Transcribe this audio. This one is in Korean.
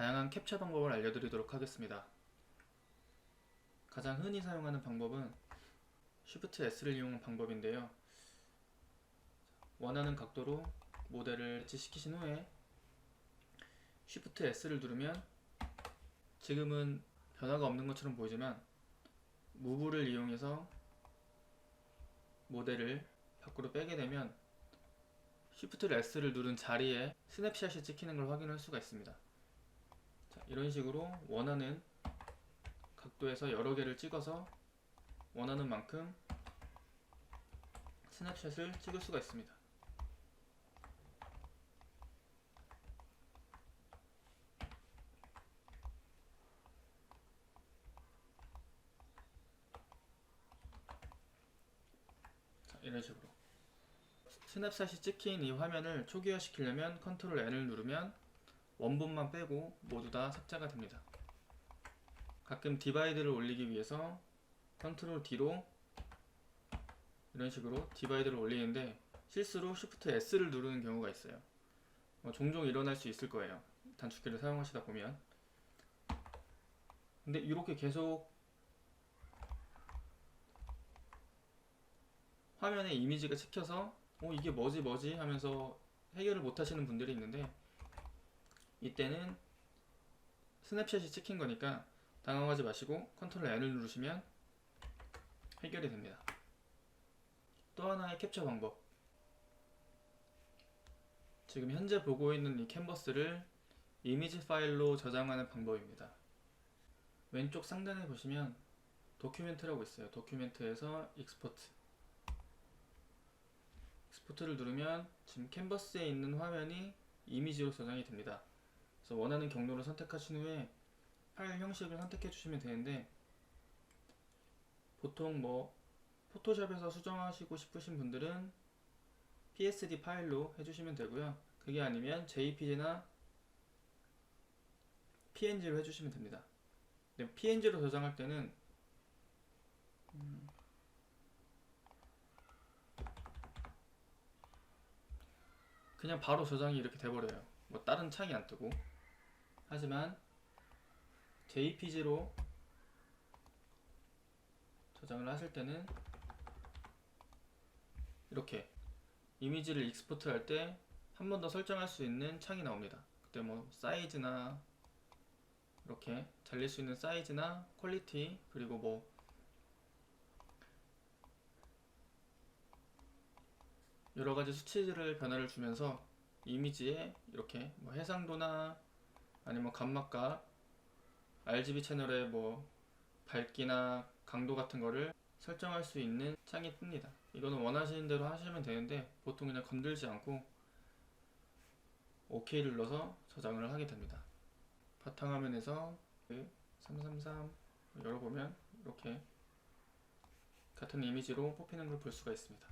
다양한 캡처 방법을 알려드리도록 하겠습니다. 가장 흔히 사용하는 방법은 Shift S를 이용한 방법인데요. 원하는 각도로 모델을 배치시키신 후에 Shift S를 누르면 지금은 변화가 없는 것처럼 보이지만 무브를 이용해서 모델을 밖으로 빼게 되면 Shift S를 누른 자리에 스냅샷이 찍히는 걸 확인할 수가 있습니다. 자, 이런 식으로 원하는 각도에서 여러 개를 찍어서 원하는 만큼 스냅샷을 찍을 수가 있습니다. 자, 이런 식으로 스냅샷이 찍힌 이 화면을 초기화 시키려면 컨트롤 N을 누르면 원본만 빼고 모두 다 삭제가 됩니다. 가끔 디바이드를 올리기 위해서 컨트롤 D로 이런 식으로 디바이드를 올리는데 실수로 Shift S를 누르는 경우가 있어요. 어, 종종 일어날 수 있을 거예요. 단축키를 사용하시다 보면. 근데 이렇게 계속 화면에 이미지가 찍혀서 어 이게 뭐지 뭐지 하면서 해결을 못 하시는 분들이 있는데 이때는 스냅샷이 찍힌 거니까 당황하지 마시고 컨트롤 N을 누르시면 해결이 됩니다. 또 하나의 캡처 방법. 지금 현재 보고 있는 이 캔버스를 이미지 파일로 저장하는 방법입니다. 왼쪽 상단에 보시면 도큐멘트라고 있어요. 도큐멘트에서 익스포트. 익스포트를 누르면 지금 캔버스에 있는 화면이 이미지로 저장이 됩니다. 그래서 원하는 경로를 선택하신 후에 파일 형식을 선택해 주시면 되는데 보통 뭐 포토샵에서 수정하시고 싶으신 분들은 PSD 파일로 해주시면 되고요. 그게 아니면 JPG나 PNG로 해주시면 됩니다. PNG로 저장할 때는 음, 그냥 바로 저장이 이렇게 돼버려요. 뭐 다른 창이 안 뜨고. 하지만 JPG로 저장을 하실 때는 이렇게 이미지를 익스포트 할 때 한 번 더 설정할 수 있는 창이 나옵니다. 그때 뭐 사이즈나 이렇게 잘릴 수 있는 사이즈나 퀄리티 그리고 뭐 여러 가지 수치들을 변화를 주면서 이미지에 이렇게 뭐 해상도나 아니면 감막과 RGB 채널의 뭐 밝기나 강도 같은 거를 설정할 수 있는 창이 뜹니다. 이거는 원하시는 대로 하시면 되는데 보통 그냥 건들지 않고 OK를 눌러서 저장을 하게 됩니다. 바탕화면에서 333 열어보면 이렇게 같은 이미지로 뽑히는 걸 볼 수가 있습니다.